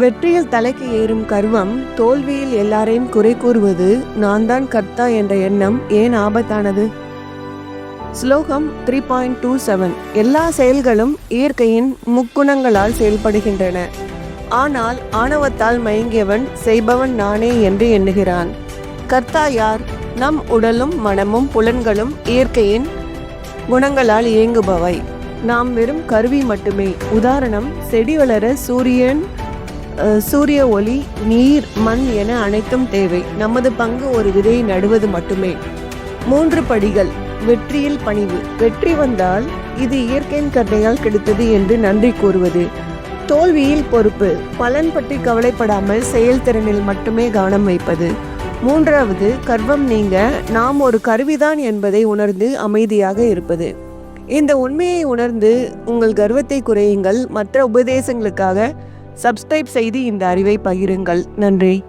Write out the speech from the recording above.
வெற்றியில் தலைக்கு ஏறும் கர்வம் தோல்வியில் எல்லாரையும் குறை கூறுவது நான் தான் கர்த்தா என்ற எண்ணம் ஏன் ஆபத்தானது? ஸ்லோகம் த்ரீ பாயிண்ட் டூ செவன் எல்லா செயல்களும் இயற்கையின் முக்குணங்களால் செயல்படுகின்றன. ஆனால் ஆணவத்தால் மயங்கியவன் செய்பவன் நானே என்று எண்ணுகிறான். கர்த்தா யார்? நம் உடலும் மனமும் புலன்களும் இயற்கையின் குணங்களால் இயங்குபவை. நாம் வெறும் கருவி மட்டுமே. உதாரணம் செடி வளர சூரியன் சூரிய ஒளி நீர் மண் என அனைத்தும் தேவை. நமது பங்கு ஒரு விதையை நடுவது மட்டுமே. மூன்று படிகள் வெற்றியில் பணிவு. வெற்றி வந்தால் இது இயற்கையின் கருணையால் கிடைத்தது என்று நன்றி கூறுவது. தோல்வியில் பொறுப்பு. பலன் பற்றி கவலைப்படாமல் செயல்திறனில் மட்டுமே கவனம் வைப்பது. மூன்றாவது கர்வம் நீங்க. நாம் ஒரு கருவிதான் என்பதை உணர்ந்து அமைதியாக இருப்பது. இந்த உண்மையை உணர்ந்து உங்கள் கர்வத்தை குறையுங்கள். மற்ற உபதேசங்களுக்காக சப்ஸ்கிரைப் செய்து இந்த அறிவை பகிருங்கள். நன்றி.